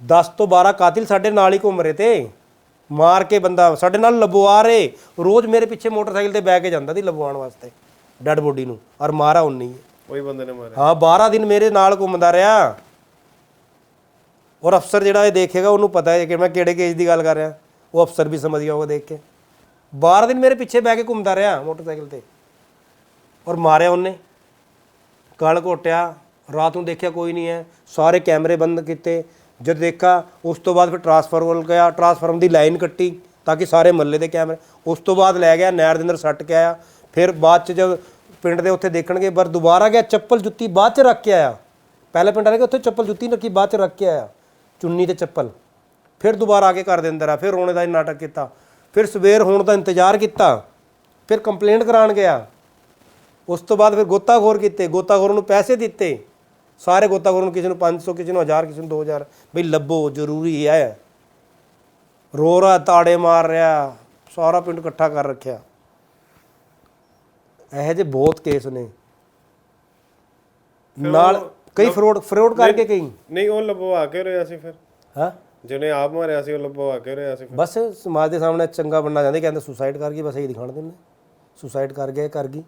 10 ਤੋਂ 12 ਕਾਤਿਲ ਸਾਡੇ ਨਾਲ ਹੀ ਘੁੰਮ ਰਹੇ ਤੇ। ਮਾਰ ਕੇ ਬੰਦਾ ਸਾਡੇ ਨਾਲ ਲਬਵਾ ਰਹੇ। ਰੋਜ਼ ਮੇਰੇ ਪਿੱਛੇ ਮੋਟਰਸਾਈਕਲ ਤੇ ਬੈ ਕੇ ਜਾਂਦਾ ਸੀ ਲਬਵਾਉਣ ਵਾਸਤੇ ਡੈਡ ਬੋਡੀ ਨੂੰ। ਔਰ ਮਾਰਾ ਉਨੀ ਹੈ ਉਹੀ ਬੰਦੇ ਨੇ ਮਾਰਿਆ। ਹਾਂ 12 ਦਿਨ ਮੇਰੇ ਨਾਲ ਘੁੰਮਦਾ ਰਿਹਾ। ਔਰ ਅਫਸਰ ਜਿਹੜਾ ਇਹ ਦੇਖੇਗਾ ਉਹਨੂੰ ਪਤਾ ਹੈ ਕਿ ਮੈਂ ਕਿਹੜੇ ਕੇਸ ਦੀ ਗੱਲ ਕਰ ਰਿਹਾ। ਉਹ ਅਫਸਰ ਵੀ ਸਮਝ ਗਿਆ ਹੋਗਾ ਦੇਖ ਕੇ। 12 ਦਿਨ ਮੇਰੇ ਪਿੱਛੇ ਬੈ ਕੇ ਘੁੰਮਦਾ ਰਿਹਾ ਮੋਟਰਸਾਈਕਲ ਤੇ। ਔਰ ਮਾਰਿਆ ਉਹਨੇ। ਗਲ ਘੋਟਿਆ। ਰਾਤ ਨੂੰ ਦੇਖਿਆ ਕੋਈ ਨਹੀਂ ਹੈ। ਸਾਰੇ ਕੈਮਰੇ ਬੰਦ ਕੀਤੇ। ਜਦ ਦੇਖਾ, ਉਸ ਤੋਂ ਬਾਅਦ ਫਿਰ ਟਰਾਂਸਫਾਰਮਰ ਵੱਲ ਗਿਆ ਟਰਾਂਸਫਾਰਮ ਦੀ ਲਾਈਨ ਕੱਟੀ ਤਾਂ ਕਿ ਸਾਰੇ ਮੱਲੇ ਦੇ ਕੈਮਰੇ ਉਸ ਤੋਂ ਬਾਅਦ ਲੈ ਗਿਆ ਨਹਿਰ ਦੇ ਅੰਦਰ ਸੱਟ ਕੇ ਆਇਆ। ਫਿਰ ਬਾਅਦ ਚ ਜਦ ਪਿੰਡ ਦੇ ਉੱਥੇ ਦੇਖਣਗੇ, ਪਰ ਦੁਬਾਰਾ ਗਿਆ, ਚੱਪਲ ਜੁੱਤੀ ਬਾਅਦ ਚ ਰੱਖ ਕੇ ਆਇਆ। ਪਹਿਲੇ ਪਿੰਡ ਵਾਲੇ ਕਿ ਉੱਥੇ ਚੱਪਲ ਜੁੱਤੀ ਰੱਖੀ, ਬਾਅਦ ਚ ਰੱਖ ਕੇ ਆਇਆ। ਚੁੰਨੀ ਤੇ ਚੱਪਲ। ਫਿਰ ਦੁਬਾਰਾ ਆ ਕੇ ਘਰ ਦੇ ਅੰਦਰ ਆ, ਫਿਰ ਰੋਣੇ ਦਾ ਨਾਟਕ ਕੀਤਾ। ਫਿਰ ਸਵੇਰ ਹੋਣ ਦਾ ਇੰਤਜ਼ਾਰ ਕੀਤਾ। ਫਿਰ ਕੰਪਲੇਂਟ ਕਰਾਉਣ ਗਿਆ। ਉਸ ਤੋਂ ਬਾਅਦ ਫਿਰ ਗੋਤਾਖੋਰ ਕੀਤੇ। ਗੋਤਾਖੋਰ ਨੂੰ ਪੈਸੇ ਦਿੱਤੇ। ਸਾਰੇ ਗੋਤਾਖੋਰ ਨੂੰ ਕਿਸੇ ਨੂੰ 500 ਕਿਸੇ ਨੂੰ 1000 ਕਿਸੇ ਨੂੰ 2000 ਬਈ ਲੱਭੋ ਜ਼ਰੂਰੀ ਹੈ। ਰੋ ਰਾ ਤਾੜੇ ਮਾਰ ਰਿਹਾ ਸਾਰਾ ਪਿੰਡ ਇਕੱਠਾ ਕਰ ਰੱਖਿਆ। ਇਹੋ ਜਿਹੇ ਬਹੁਤ ਕੇਸ ਨੇ। ਨਾਲ ਕਈ ਫਰੋਡ ਫਰੋਡ ਕਰਕੇ ਕਈ। ਨਹੀਂ ਉਹ ਲਬਵਾ ਕੇ ਰਿਹਾ ਸੀ ਫਿਰ। ਹਾਂ? ਜਿਹਨੇ ਆਪ ਮਾਰਿਆ ਸੀ ਉਹ ਲਬਵਾ ਕੇ ਰਿਹਾ ਸੀ ਫਿਰ। ਬਸ ਸਮਾਜ ਦੇ ਸਾਹਮਣੇ ਚੰਗਾ ਬਣਨਾ ਚਾਹੁੰਦੇ ਕਹਿੰਦੇ ਸੁਸਾਈਡ ਕਰ ਗਈ ਬਸ ਇਹ ਦਿਖਾਣ ਦਿੰਦੇ। ਸੁਸਾਈਡ ਕਰ ਗਿਆ ਕਰ ਗਈ।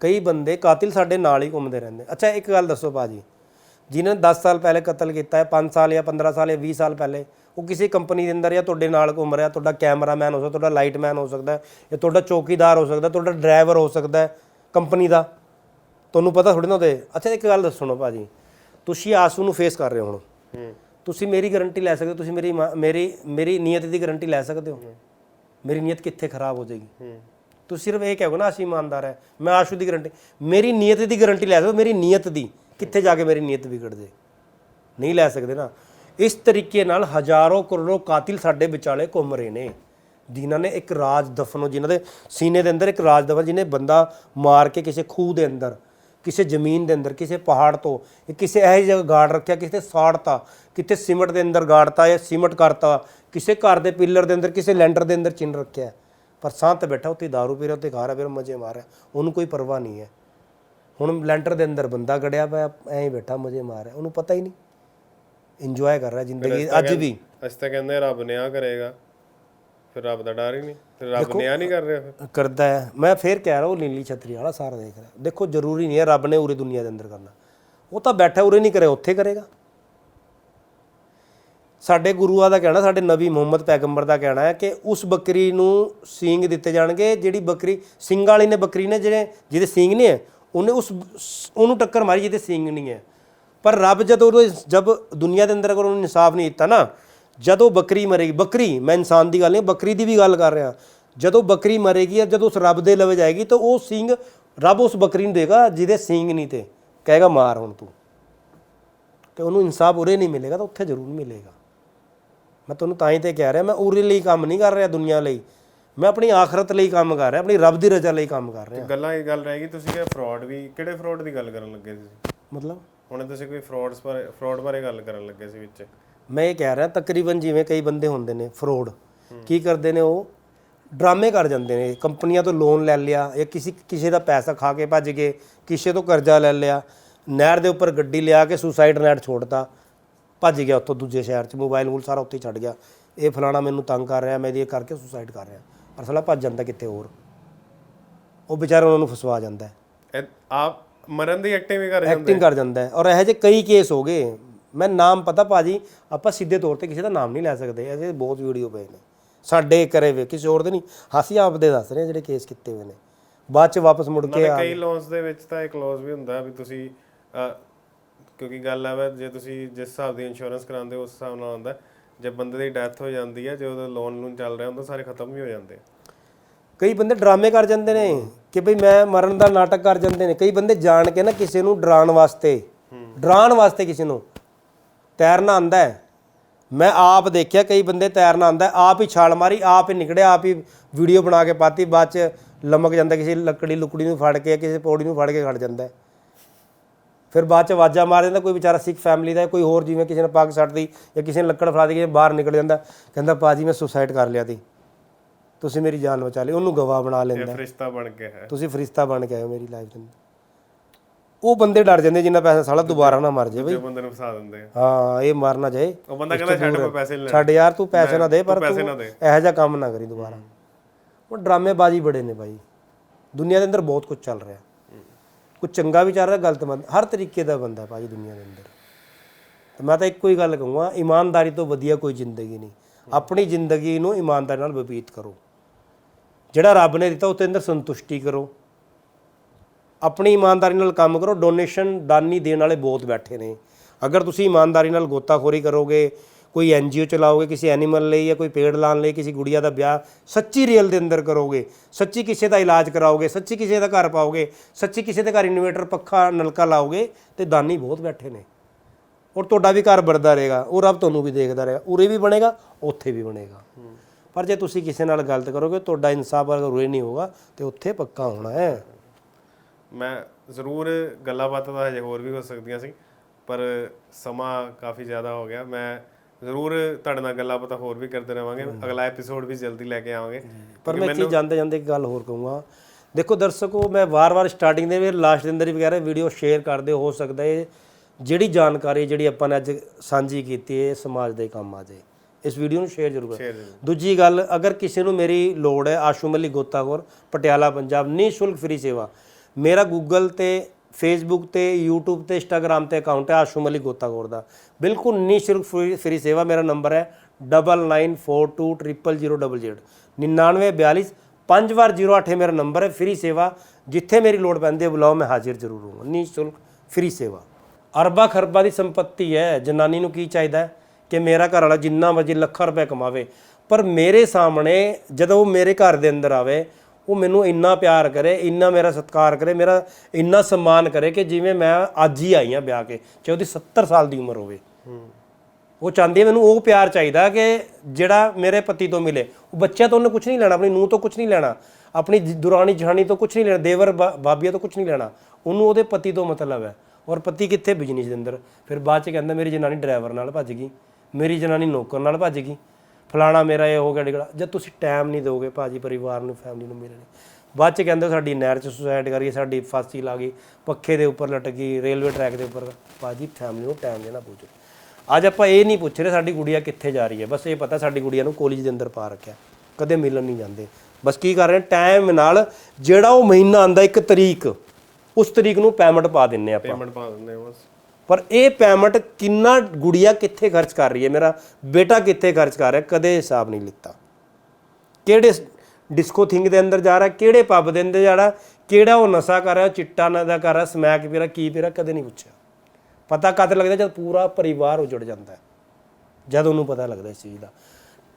ਕਈ ਬੰਦੇ ਕਾਤਿਲ ਸਾਡੇ ਨਾਲ ਹੀ ਘੁੰਮਦੇ ਰਹਿੰਦੇ। ਅੱਛਾ ਇੱਕ ਗੱਲ ਦੱਸੋ ਬਾਜੀ ਜਿਨ੍ਹਾਂ ਨੇ 10 ਸਾਲ ਪਹਿਲੇ ਕਤਲ ਕੀਤਾ ਹੈ 5 ਸਾਲ ਜਾਂ 15 ਸਾਲ ਜਾਂ 20 ਸਾਲ ਪਹਿਲੇ ਉਹ ਕਿਸੇ ਕੰਪਨੀ ਦੇ ਅੰਦਰ ਜਾਂ ਤੁਹਾਡੇ ਨਾਲ ਘੁੰਮ ਰਿਹਾ ਤੁਹਾਡਾ ਕੈਮਰਾਮੈਨ ਹੋ ਸਕਦਾ ਤੁਹਾਡਾ ਲਾਈਟਮੈਨ ਹੋ ਸਕਦਾ ਜਾਂ ਤੁਹਾਡਾ ਚੌਕੀਦਾਰ ਹੋ ਸਕਦਾ ਤੁਹਾਡਾ ਡਰਾਈਵਰ ਹੋ ਸਕਦਾ ਕੰਪਨੀ ਦਾ। ਤੁਹਾਨੂੰ ਪਤਾ ਥੋੜੀ ਨਾ ਉਹਦੇ। ਅੱਛਾ ਇੱਕ ਗੱਲ ਦੱਸੋ ਨਾ ਭਾਜੀ। ਤੁਸੀਂ ਆਸੂ ਨੂੰ ਫੇਸ ਕਰ ਰਹੇ ਹੋ ਹੁਣ। ਤੁਸੀਂ ਮੇਰੀ ਗਾਰੰਟੀ ਲੈ ਸਕਦੇ ਹੋ ਤੁਸੀਂ ਮੇਰੀ ਮੇਰੀ ਮੇਰੀ ਨੀਅਤ ਦੀ ਗਾਰੰਟੀ ਲੈ ਸਕਦੇ ਹੋ। ਮੇਰੀ ਨੀਅਤ ਕਿੱਥੇ ਖਰਾਬ ਹੋ ਜਾਏਗੀ? ਤੁਸੀਂ ਸਿਰਫ ਇਹ ਕਹੋਗੇ ਨਾ, ਅਸੀਂ ਇਮਾਨਦਾਰ ਹੈ, ਮੈਂ ਆਸ਼ੂ ਦੀ ਗਾਰੰਟੀ ਮੇਰੀ ਨੀਅਤ ਦੀ ਗਾਰੰਟੀ ਲੈ ਸਕਦੇ ਮੇਰੀ ਨੀਅਤ ਦੀ। ਕਿੱਥੇ ਜਾ ਕੇ ਮੇਰੀ ਨੀਅਤ ਵਿਗੜ ਜੇ ਨਹੀਂ ਲੈ ਸਕਦੇ ਨਾ। ਇਸ ਤਰੀਕੇ ਨਾਲ ਹਜ਼ਾਰੋਂ ਕਰੋੜੋਂ ਕਾਤਿਲ ਸਾਡੇ ਵਿਚਾਲੇ ਘੁੰਮ ਰਹੇ ਨੇ। ਜਿਨ੍ਹਾਂ ਨੇ ਇੱਕ ਰਾਜ ਦਫ਼ਨ ਜਿਨ੍ਹਾਂ ਦੇ ਸੀਨੇ ਦੇ ਅੰਦਰ ਇੱਕ ਰਾਜ ਦਫਨ, ਜਿਹਨੇ ਬੰਦਾ ਮਾਰ ਕੇ ਕਿਸੇ ਖੂਹ ਦੇ ਅੰਦਰ, ਕਿਸੇ ਜ਼ਮੀਨ ਦੇ ਅੰਦਰ, ਕਿਸੇ ਪਹਾੜ ਤੋਂ ਕਿਸੇ ਇਹੋ ਜਿਹੀ ਜਗ੍ਹਾ ਗਾੜ ਰੱਖਿਆ, ਕਿਸੇ ਤੇ ਸਾੜਤਾ, ਕਿਤੇ ਸੀਮਟ ਦੇ ਅੰਦਰ ਗਾੜਤਾ ਜਾਂ ਸੀਮਟ ਕਰਤਾ, ਕਿਸੇ ਘਰ ਦੇ ਪਿੱਲਰ ਦੇ ਅੰਦਰ, ਕਿਸੇ ਲੈਂਡਰ ਦੇ ਅੰਦਰ ਚਿੰਨ ਰੱਖਿਆ। ਪਰ ਸਾਹ ਤੇ ਬੈਠਾ ਦਾਰੂ ਪੀ ਰਿਹਾ ਉੱਤੇ ਖਾ ਰਿਹਾ ਫਿਰ ਮਜ਼ੇ ਮਾਰ ਰਿਹਾ। ਉਹਨੂੰ ਕੋਈ ਪਰਵਾਹ ਨਹੀਂ ਹੈ। ਹੁਣ ਲੈਂਟਰ ਦੇ ਅੰਦਰ ਬੰਦਾ ਗੜਿਆ ਪਿਆ ਐਂ ਬੈਠਾ ਮਜ਼ੇ ਮਾਰ ਰਿਹਾ। ਉਹਨੂੰ ਪਤਾ ਹੀ ਨਹੀਂ। ਇੰਜੋਏ ਕਰ ਰਿਹਾ ਜ਼ਿੰਦਗੀ ਅੱਜ ਵੀ। ਅਸੀਂ ਤਾਂ ਕਹਿੰਦੇ ਰੱਬ ਨੇ ਆ ਕਰੇਗਾ। ਫਿਰ ਰੱਬ ਦਾ ਡਰ ਹੀ ਨਹੀਂ। ਫਿਰ ਰੱਬ ਨੇ ਆ ਨਹੀਂ ਕਰ ਰਿਹਾ ਫਿਰ। ਕਰਦਾ ਹੈ। ਮੈਂ ਫੇਰ ਕਹਿ ਰਿਹਾ ਉਹ ਨੀਲੀ ਛਤਰੀ ਵਾਲਾ ਸਾਰਾ ਦੇਖ ਰਿਹਾ। ਦੇਖੋ ਜ਼ਰੂਰੀ ਨਹੀਂ ਹੈ ਰੱਬ ਨੇ ਉਰੇ ਦੁਨੀਆ ਦੇ ਅੰਦਰ ਕਰਨਾ। ਉਹ ਤਾਂ ਬੈਠਾ ਉਰੇ ਨਹੀਂ ਕਰੇ ਉੱਥੇ ਕਰੇਗਾ। ਸਾਡੇ ਗੁਰੂਆਂ ਦਾ ਕਹਿਣਾ, ਸਾਡੇ ਨਬੀ ਮੁਹੰਮਦ ਪੈਗੰਬਰ ਦਾ ਕਹਿਣਾ ਹੈ ਕਿ ਉਸ ਬੱਕਰੀ ਨੂੰ ਸਿੰਗ ਦਿੱਤੇ ਜਾਣਗੇ, ਜਿਹੜੀ ਬੱਕਰੀ, ਸਿੰਗ ਵਾਲੀ ਨੇ ਬੱਕਰੀ ਨੇ ਜਿਹੜੇ, ਜਿਹਦੇ ਸਿੰਗ ਨੇ ਉਹਨੇ ਉਸ ਉਹਨੂੰ ਟੱਕਰ ਮਾਰੀ ਜਿਹਦੇ ਸਿੰਗ ਨਹੀਂ ਹੈ। ਪਰ ਰੱਬ ਜਦੋਂ ਉਹ ਜਦ ਦੁਨੀਆ ਦੇ ਅੰਦਰ ਅਗਰ ਉਹਨੂੰ ਇਨਸਾਫ ਨਹੀਂ ਦਿੱਤਾ ਨਾ, ਜਦੋਂ ਬੱਕਰੀ ਮਰੇਗੀ, ਬੱਕਰੀ, ਮੈਂ ਇਨਸਾਨ ਦੀ ਗੱਲ ਨਹੀਂ, ਬੱਕਰੀ ਦੀ ਵੀ ਗੱਲ ਕਰ ਰਿਹਾ, ਜਦੋਂ ਬੱਕਰੀ ਮਰੇਗੀ ਜਦੋਂ ਉਸ ਰੱਬ ਦੇ ਲਵੇ ਜਾਏਗੀ, ਤਾਂ ਉਹ ਸਿੰਘ ਰੱਬ ਉਸ ਬੱਕਰੀ ਨੂੰ ਦੇਗਾ ਜਿਹਦੇ ਸਿੰਘ ਨਹੀਂ ਤੇ, ਕਹੇਗਾ ਮਾਰ ਹੁਣ ਤੂੰ। ਤੇ ਉਹਨੂੰ ਇਨਸਾਫ ਉਰੇ ਨਹੀਂ ਮਿਲੇਗਾ, ਤਾਂ ਉੱਥੇ ਜ਼ਰੂਰ ਮਿਲੇਗਾ। ਮੈਂ ਤੁਹਾਨੂੰ ਤਾਂ ਹੀ ਤੇ ਕਹਿ ਰਿਹਾ ਮੈਂ ਉਰੇ ਲਈ ਕੰਮ ਨਹੀਂ ਕਰ ਰਿਹਾ ਦੁਨੀਆ ਲਈ। ਮੈਂ ਆਪਣੀ ਆਖਰਤ ਲਈ ਕੰਮ ਕਰ ਰਿਹਾ ਆਪਣੀ ਰੱਬ ਦੀ ਰਜ਼ਾ ਲਈ ਕੰਮ ਕਰ ਰਿਹਾ। ਗੱਲਾਂ ਇਹ ਗੱਲ ਰਹੇਗੀ ਤੁਸੀਂ ਕਿ ਫਰਾਡ ਵੀ ਕਿਹੜੇ ਫਰਾਡ ਦੀ ਗੱਲ ਕਰਨ ਲੱਗੇ ਸੀ? ਮਤਲਬ? ਹੁਣ ਤੁਸੀਂ ਕੋਈ ਫਰਾਡਸ ਬਾਰੇ ਫਰਾਡ ਬਾਰੇ ਗੱਲ ਕਰਨ ਲੱਗੇ ਸੀ ਵਿੱਚ। ਮੈਂ ਇਹ ਕਹਿ ਰਿਹਾ ਤਕਰੀਬਨ ਜਿਵੇਂ ਕਈ ਬੰਦੇ ਹੁੰਦੇ ਨੇ ਫਰੋਡ ਕੀ ਕਰਦੇ ਨੇ ਉਹ? ਡਰਾਮੇ ਕਰ ਜਾਂਦੇ ਨੇ। ਕੰਪਨੀਆਂ ਤੋਂ ਲੋਨ ਲੈ ਲਿਆ ਜਾਂ ਕਿਸੇ ਕਿਸੇ ਦਾ ਪੈਸਾ ਖਾ ਕੇ ਭੱਜ ਗਏ ਕਿਸੇ ਤੋਂ ਕਰਜ਼ਾ ਲੈ ਲਿਆ ਨਹਿਰ ਦੇ ਉੱਪਰ ਗੱਡੀ ਲਿਆ ਕੇ ਸੁਸਾਈਡ ਨੈਟ ਛੋੜਤਾ। ਭੱਜ ਗਿਆ ਉੱਥੋਂ ਦੂਜੇ ਸ਼ਹਿਰ 'ਚ ਮੋਬਾਈਲ ਮੂਲ ਸਾਰਾ ਉੱਥੇ ਹੀ ਛੱਡ ਗਿਆ। ਇਹ ਫਲਾਣਾ ਮੈਨੂੰ ਤੰਗ ਕਰ ਰਿਹਾ ਮੈਂ ਇਹਦੀ ਇਹ ਕਰਕੇ ਸੁਸਾਈਡ ਕਰ ਰਿਹਾ। ਪਰ ਸਾਲਾ ਭੱਜ ਜਾਂਦਾ ਕਿੱਥੇ ਹੋਰ? ਉਹ ਵਿਚਾਰਾ ਉਹਨਾਂ ਨੂੰ ਫਸਵਾ ਜਾਂਦਾ ਹੈ। ਆਪ ਮਰਨ ਦੀ ਐਕਟਿੰਗ ਵੀ ਕਰ ਜਾਂਦੇ ਐਕਟਿੰਗ ਕਰ ਜਾਂਦਾ ਹੈ। ਔਰ ਇਹੋ ਜਿਹੇ ਕਈ ਕੇਸ ਹੋ ਗਏ। ਮੈਂ ਨਾਮ ਪਤਾ ਭਾਜੀ ਆਪਾਂ ਸਿੱਧੇ ਤੌਰ ਤੇ ਕਿਸੇ ਦਾ ਨਾਮ ਨਹੀਂ ਲੈ ਸਕਦੇ। ਇਹਦੇ ਬਹੁਤ ਵੀਡੀਓ ਪਏ ਨੇ। ਸਾਡੇ ਕਰੇ ਵੇ ਕਿਸੇ ਹੋਰ ਦੇ ਨਹੀਂ। ਅਸੀਂ ਆਪਦੇ ਦੱਸ ਰਹੇ ਜਿਹੜੇ ਕੇਸ ਕੀਤੇ ਹੋਏ ਨੇ। ਬਾਅਦ ਚ ਵਾਪਸ ਮੁੜ ਕੇ ਨਾਲੇ ਕਈ ਲੋਨਸ ਦੇ ਵਿੱਚ ਤਾਂ ਇੱਕ ਕਲੌਜ਼ ਵੀ ਹੁੰਦਾ ਵੀ ਤੁਸੀਂ ਕਿਉਂਕਿ ਗੱਲ ਹੈ ਵਾ ਜੇ ਤੁਸੀਂ ਜਿਸ ਹਿਸਾਬ ਦੀ ਇੰਸ਼ੋਰੈਂਸ ਕਰਾਉਂਦੇ ਹੋ ਉਸ ਹਿਸਾਬ ਨਾਲ ਹੁੰਦਾ ਜੇ ਬੰਦੇ ਦੀ ਡੈਥ ਹੋ ਜਾਂਦੀ ਹੈ ਜੇ ਉਹਦਾ ਲੋਨ ਨੂੰ ਚੱਲ ਰਿਹਾ ਹੁੰਦਾ ਸਾਰੇ ਖਤਮ ਵੀ ਹੋ ਜਾਂਦੇ ਆ। ਕਈ ਬੰਦੇ ਡਰਾਮੇ ਕਰ ਜਾਂਦੇ ਨੇ ਕਿ ਭਈ ਮੈਂ ਮਰਨ ਦਾ ਨਾਟਕ ਕਰ ਜਾਂਦੇ ਨੇ ਕਈ ਬੰਦੇ ਜਾਣ ਕੇ ਨਾ ਕਿਸੇ ਨੂੰ ਡਰਾਉਣ ਵਾਸਤੇ ਡਰਾਉਣ ਵਾਸਤੇ ਕਿਸੇ ਨੂੰ ਤੈਰਨਾ ਆਂਦਾ ਹੈ ਮੈਂ ਆਪ ਦੇਖਿਆ ਕਈ ਬੰਦੇ ਤੈਰਨਾ ਆਂਦਾ ਹੈ, ਆਪ ਹੀ ਛਾਲ ਮਾਰੀ ਆਪ ਹੀ ਨਿਕੜਿਆ ਆਪ ਹੀ ਵੀਡੀਓ ਬਣਾ ਕੇ ਪਾਤੀ ਬਾਅਦ ਚ ਲਮਕ ਜਾਂਦਾ ਕਿਸੇ ਲੱਕੜੀ ਲੁਕੜੀ ਨੂੰ ਫੜ ਕੇ ਕਿਸੇ ਪੌੜੀ ਨੂੰ ਫੜ ਕੇ ਖੜ ਜਾਂਦਾ ਹੈ। ਫਿਰ ਬਾਅਦ ਚ ਆਵਾਜ਼ਾਂ ਮਾਰ ਜਾਂਦਾ ਕੋਈ ਵਿਚਾਰਾ ਸਿੱਖ ਫੈਮਿਲੀ ਦਾ ਕੋਈ ਹੋਰ ਜਿਵੇਂ ਕਿਸੇ ਨੇ ਪੱਗ ਸੱਟਦੀ ਜਾਂ ਕਿਸੇ ਨੇ ਲੱਕੜ ਫੜਾ ਦੀ ਬਾਹਰ ਨਿਕਲ ਜਾਂਦਾ ਕਹਿੰਦਾ ਪਾਜੀ ਮੈਂ ਸੁਸਾਈਡ ਕਰ ਲਿਆ ਤੀ ਤੁਸੀਂ ਮੇਰੀ ਜਾਨ ਬਚਾ ਲਈ ਉਹਨੂੰ ਗਵਾਹ ਬਣਾ ਲੈਂਦਾ। ਇਹ ਫਰਿਸ਼ਤਾ ਬਣ ਕੇ ਹੈ। ਤੁਸੀਂ ਫਰਿਸ਼ਤਾ ਬਣ ਕੇ ਆਏ ਹੋ ਮੇਰੀ ਲਾਈਫ ਦੇ ਉਹ ਬੰਦੇ ਡਰ ਜਾਂਦੇ ਜਿੰਨਾ ਪੈਸਾ ਸਾਲਾ ਦੁਬਾਰਾ ਨਾ ਮਰ ਜਾਵੇ ਜੋ ਬੰਦੇ ਨੂੰ ਫਸਾ ਦਿੰਦੇ ਹਾਂ ਇਹ ਮਰ ਨਾ ਜਾਏ ਉਹ ਬੰਦਾ ਕਹਿੰਦਾ ਛੱਡ ਮੈਂ ਪੈਸੇ ਲੈਣੇ। ਛੱਡ ਯਾਰ ਤੂੰ ਪੈਸੇ ਨਾ ਦੇ ਪਰ ਤੂੰ ਦੇ। ਇਹੋ ਜਿਹਾ ਕੰਮ ਨਾ ਕਰੀ ਦੁਬਾਰਾ। ਉਹ ਡਰਾਮੇਬਾਜ਼ੀ ਬੜੇ ਨੇ ਬਾਈ। ਦੁਨੀਆ ਦੇ ਅੰਦਰ ਬਹੁਤ ਕੁਝ ਚੱਲ ਰਿਹਾ। ਕੁਝ ਚੰਗਾ ਵੀ ਚੱਲ ਰਿਹਾ ਗਲਤ ਮੰਦ ਹਰ ਤਰੀਕੇ ਦਾ ਬੰਦਾ ਭਾਜੀ ਦੁਨੀਆ ਦੇ ਅੰਦਰ। ਤੇ ਮੈਂ ਤਾਂ ਇੱਕੋ ਹੀ ਗੱਲ ਕਹੂੰਗਾ, ਇਮਾਨਦਾਰੀ ਤੋਂ ਵਧੀਆ ਕੋਈ ਜ਼ਿੰਦਗੀ ਨਹੀਂ। ਆਪਣੀ ਜ਼ਿੰਦਗੀ ਨੂੰ ਇਮਾਨਦਾਰੀ ਨਾਲ ਬਤੀਤ ਕਰੋ। ਜਿਹੜਾ ਰੱਬ ਨੇ ਦਿੱਤਾ, ਉਹਦੇ ਅੰਦਰ ਸੰਤੁਸ਼ਟੀ ਕਰੋ। ਆਪਣੀ ਇਮਾਨਦਾਰੀ ਨਾਲ ਕੰਮ ਕਰੋ। ਡੋਨੇਸ਼ਨ ਦਾਨੀ ਦੇਣ ਵਾਲੇ ਬਹੁਤ ਬੈਠੇ ਨੇ। ਅਗਰ ਤੁਸੀਂ ਇਮਾਨਦਾਰੀ ਨਾਲ ਗੋਤਾਖੋਰੀ ਕਰੋਗੇ ਕੋਈ ਐਨਜੀਓ ਚਲਾਓਗੇ, ਕਿਸੇ ਐਨੀਮਲ ਲਈ ਜਾਂ ਕੋਈ ਪੇੜ ਲਾਉਣ ਲਈ, ਕਿਸੇ ਗੁੜੀਆ ਦਾ ਵਿਆਹ, ਸੱਚੀ ਰੀਅਲ ਦੇ ਅੰਦਰ ਕਰੋਗੇ। ਸੱਚੀ ਕਿਸੇ ਦਾ ਇਲਾਜ ਕਰਾਓਗੇ, ਸੱਚੀ ਕਿਸੇ ਦਾ ਘਰ ਪਾਓਗੇ, ਸੱਚੀ ਕਿਸੇ ਦੇ ਘਰ ਇਨਵੇਟਰ ਪੱਖਾ, ਨਲਕਾ ਲਾਓਗੇ ਤੇ ਦਾਨੀ ਬਹੁਤ ਬੈਠੇ ਨੇ। ਔਰ ਤੁਹਾਡਾ ਵੀ ਘਰ ਬਣਦਾ ਰਹੇਗਾ, ਉਹ ਰੱਬ ਤੁਹਾਨੂੰ ਵੀ ਦੇਖਦਾ ਰਹੇਗਾ, ਉਰੇ ਵੀ ਬਣੇਗਾ, ਉੱਥੇ ਵੀ ਬਣੇਗਾ। ਪਰ ਜੇ ਤੁਸੀਂ ਕਿਸੇ ਨਾਲ ਗਲਤ ਕਰੋਗੇ, ਤੁਹਾਡਾ ਇਨਸਾਫ ਅਗਰ ਉਰੇ ਨਹੀਂ ਹੋਗਾ ਤੇ ਉੱਥੇ ਪੱਕਾ ਹੋਣਾ ਹੈ। ਮੈਂ ਜ਼ਰੂਰ ਗੱਲਾਂ ਬਾਤਾਂ ਤਾਂ ਹਜੇ ਹੋਰ ਵੀ ਹੋ ਸਕਦੀਆਂ ਸੀ, ਪਰ ਸਮਾਂ ਕਾਫੀ ਜ਼ਿਆਦਾ ਹੋ ਗਿਆ। ਮੈਂ ਜ਼ਰੂਰ ਤੁਹਾਡੇ ਨਾਲ ਗੱਲਾਂ ਬਾਤਾਂ ਹੋਰ ਵੀ ਕਰਦੇ ਰਵਾਂਗੇ। ਅਗਲਾ ਐਪੀਸੋਡ ਵੀ ਜਲਦੀ ਲੈ ਕੇ ਆਵਾਂਗੇ। ਪਰ ਮੈਂ ਕੀ ਜਾਂਦੇ ਜਾਂਦੇ ਇੱਕ ਗੱਲ ਹੋਰ ਕਹੂੰਗਾ। ਦੇਖੋ ਦਰਸ਼ਕੋ ਮੈਂ ਵਾਰ-ਵਾਰ ਸਟਾਰਟਿੰਗ ਦੇ ਵੀ ਲਾਸਟ ਦੇ ਅੰਦਰ ਹੀ ਵਗੈਰਾ ਵੀਡੀਓ ਸ਼ੇਅਰ ਕਰਦੇ ਹੋ ਸਕਦਾ ਹੈ ਜਿਹੜੀ ਜਾਣਕਾਰੀ ਜਿਹੜੀ ਆਪਾਂ ਨੇ ਅੱਜ ਸਾਂਝੀ ਕੀਤੀ ਹੈ ਸਮਾਜ ਦੇ ਕੰਮ ਆ ਜਾਏ ਇਸ ਵੀਡੀਓ ਨੂੰ ਸ਼ੇਅਰ ਜ਼ਰੂਰ ਕਰੋ। ਦੂਜੀ ਗੱਲ ਅਗਰ ਕਿਸੇ ਨੂੰ ਮੇਰੀ ਲੋੜ ਹੈ ਆਸ਼ੂਮ ਅਲੀ ਗੋਤਾਖੋਰ ਪਟਿਆਲਾ ਪੰਜਾਬ ਨਿਸ਼ੁਲਕ ਫ੍ਰੀ ਸੇਵਾ ਮੇਰਾ ਗੂਗਲ ਤੇ ਫੇਸਬੁੱਕ ਤੇ, YouTube ਤੇ, Instagram ਤੇ ਅਕਾਊਂਟ ਹੈ ਆਸ਼ੂ ਅਲੀ ਗੋਤਾਖੋਰ ਦਾ। ਬਿਲਕੁਲ ਨਿਸ਼ੁਲਕ ਫ੍ਰੀ ਫ੍ਰੀ ਸੇਵਾ ਮੇਰਾ ਨੰਬਰ ਹੈ 9942000000 9942 ਪੰਜ ਵਾਰ 08 ਹੈ ਮੇਰਾ ਨੰਬਰ ਹੈ, ਫ੍ਰੀ ਸੇਵਾ। ਜਿੱਥੇ ਮੇਰੀ ਲੋੜ ਪੈਂਦੀ ਹੈ, ਬੁਲਾਓ, ਮੈਂ ਹਾਜ਼ਰ ਜ਼ਰੂਰ ਹਾਂ ਨਿਸ਼ੁਲਕ ਫ੍ਰੀ ਸੇਵਾ। ਅਰਬਾਂ ਖਰਬਾਂ ਦੀ ਸੰਪਤੀ ਹੈ, ਜਨਾਨੀ ਨੂੰ ਕੀ ਚਾਹੀਦਾ ਕਿ ਮੇਰਾ ਘਰ ਵਾਲਾ ਜਿੰਨਾ ਮਰਜ਼ੀ ਲੱਖਾਂ ਰੁਪਏ ਕਮਾਵੇ। ਪਰ ਮੇਰੇ ਸਾਹਮਣੇ ਜਦੋਂ ਉਹ ਮੇਰੇ ਘਰ ਦੇ ਅੰਦਰ ਆਵੇ ਉਹ ਮੈਨੂੰ ਇੰਨਾ ਪਿਆਰ ਕਰੇ ਇੰਨਾ ਮੇਰਾ ਸਤਿਕਾਰ ਕਰੇ ਮੇਰਾ ਇੰਨਾ ਸਨਮਾਨ ਕਰੇ ਕਿ ਜਿਵੇਂ ਮੈਂ ਅੱਜ ਹੀ ਆਈ ਹਾਂ ਵਿਆਹ ਕੇ ਚਾਹੇ ਉਹਦੀ 70 ਸਾਲ ਦੀ ਉਮਰ ਹੋਵੇ। ਉਹ ਚਾਹੁੰਦੀ ਹੈ ਮੈਨੂੰ ਉਹ ਪਿਆਰ ਚਾਹੀਦਾ ਕਿ ਜਿਹੜਾ ਮੇਰੇ ਪਤੀ ਤੋਂ ਮਿਲੇ। ਉਹ ਬੱਚਿਆਂ ਤੋਂ ਉਹਨੇ ਕੁਝ ਨਹੀਂ ਲੈਣਾ ਆਪਣੀ ਨੂੰਹ ਤੋਂ ਕੁਝ ਨਹੀਂ ਲੈਣਾ ਆਪਣੀ ਦੁਰਾਣੀ ਜਹਾਨੀ ਤੋਂ ਕੁਝ ਨਹੀਂ ਲੈਣਾ ਦੇਵਰ ਬਾਬੀਆਂ ਤੋਂ ਕੁਝ ਨਹੀਂ ਲੈਣਾ। ਉਹਨੂੰ ਉਹਦੇ ਪਤੀ ਤੋਂ ਮਤਲਬ ਹੈ। ਔਰ ਪਤੀ ਕਿੱਥੇ ਬਿਜ਼ਨਸ ਦੇ ਅੰਦਰ ਫਿਰ ਬਾਅਦ ਚ ਕਹਿੰਦਾ ਮੇਰੀ ਜਨਾਨੀ ਡਰਾਈਵਰ ਨਾਲ ਭੱਜ ਗਈ। ਮੇਰੀ ਜਨਾਨੀ ਨੌਕਰ ਨਾਲ ਭੱਜ ਗਈ। ਫਲਾਣਾ ਮੇਰਾ ਇਹ ਹੋ ਗਿਆ ਡਿਗੜਾ ਜਦ ਤੁਸੀਂ ਟਾਈਮ ਨਹੀਂ ਦੋਗੇ ਭਾਜੀ ਪਰਿਵਾਰ ਨੂੰ ਫੈਮਿਲੀ ਨੂੰ ਮਿਲਣ। ਬਾਅਦ ਚ ਕਹਿੰਦੇ ਸਾਡੀ ਨਹਿਰ ਚ ਸੁਸਾਇਡ ਕਰੀਏ ਸਾਡੀ ਫਾਸੀ ਲਾ ਗਈ, ਪੱਖੇ ਦੇ ਉੱਪਰ ਲਟਕ ਗਈ ਰੇਲਵੇ ਟਰੈਕ ਦੇ ਉੱਪਰ। ਭਾਜੀ ਫੈਮਿਲੀ ਨੂੰ ਟਾਈਮ ਦੇਣਾ ਪੁੱਛੋ ਅੱਜ ਆਪਾਂ ਇਹ ਨਹੀਂ ਪੁੱਛ ਰਹੇ ਸਾਡੀ ਗੁੜੀਆ ਕਿੱਥੇ ਜਾ ਰਹੀ ਹੈ। ਬਸ ਇਹ ਪਤਾ ਸਾਡੀ ਗੁੜੀਆ ਨੂੰ ਕਾਲਜ ਦੇ ਅੰਦਰ ਪਾ ਰੱਖਿਆ। ਕਦੇ ਮਿਲਣ ਨਹੀਂ ਜਾਂਦੇ। ਬਸ ਕੀ ਕਰ ਰਹੇ ਟਾਈਮ ਨਾਲ ਜਿਹੜਾ ਉਹ ਮਹੀਨਾ ਆਂਦਾ ਇੱਕ ਤਰੀਕ, ਉਸ ਤਰੀਕ ਨੂੰ ਪੈਮੈਂਟ ਪਾ ਦਿੰਨੇ ਆਪਾਂ। ਪੇਮੈਂਟ ਪਾ ਦਿੰਦੇ ਬਸ। ਪਰ ਇਹ ਪੈਮੈਂਟ ਕਿੰਨਾ ਗੁੜੀਆ ਕਿੱਥੇ ਖਰਚ ਕਰ ਰਹੀ ਹੈ? ਮੇਰਾ ਬੇਟਾ ਕਿੱਥੇ ਖਰਚ ਕਰ ਰਿਹਾ? ਕਦੇ ਹਿਸਾਬ ਨਹੀਂ ਲਿੱਤਾ। ਕਿਹੜੇ ਡਿਸਕੋ ਥਿੰਗ ਦੇ ਅੰਦਰ ਜਾ ਰਿਹਾ? ਕਿਹੜੇ ਪੱਬ ਦੇ ਅੰਦਰ ਜਾ ਰਿਹਾ? ਕਿਹੜਾ ਉਹ ਨਸ਼ਾ ਕਰ ਰਿਹਾ? ਚਿੱਟਾ ਨਸ਼ਾ ਕਰ ਰਿਹਾ? ਸਮੈਕ ਪੀ ਰਿਹਾ? ਕੀ ਪੀ ਰਿਹਾ? ਕਦੇ ਨਹੀਂ ਪੁੱਛਿਆ। ਪਤਾ ਕਦ ਲੱਗਦਾ? ਜਦ ਪੂਰਾ ਪਰਿਵਾਰ ਉਜੜ ਜਾਂਦਾ ਹੈ। ਜਦ ਉਹਨੂੰ ਪਤਾ ਲੱਗਦਾ ਇਸ ਚੀਜ਼ ਦਾ।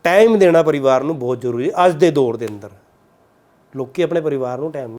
ਟਾਈਮ ਦੇਣਾ ਪਰਿਵਾਰ ਨੂੰ ਬਹੁਤ ਜ਼ਰੂਰੀ ਹੈ। ਅੱਜ ਦੇ ਦੌਰ ਦੇ ਅੰਦਰ। ਲੋਕੀ ਆਪਣੇ ਪਰਿਵਾਰ ਨੂੰ ਟਾਈਮ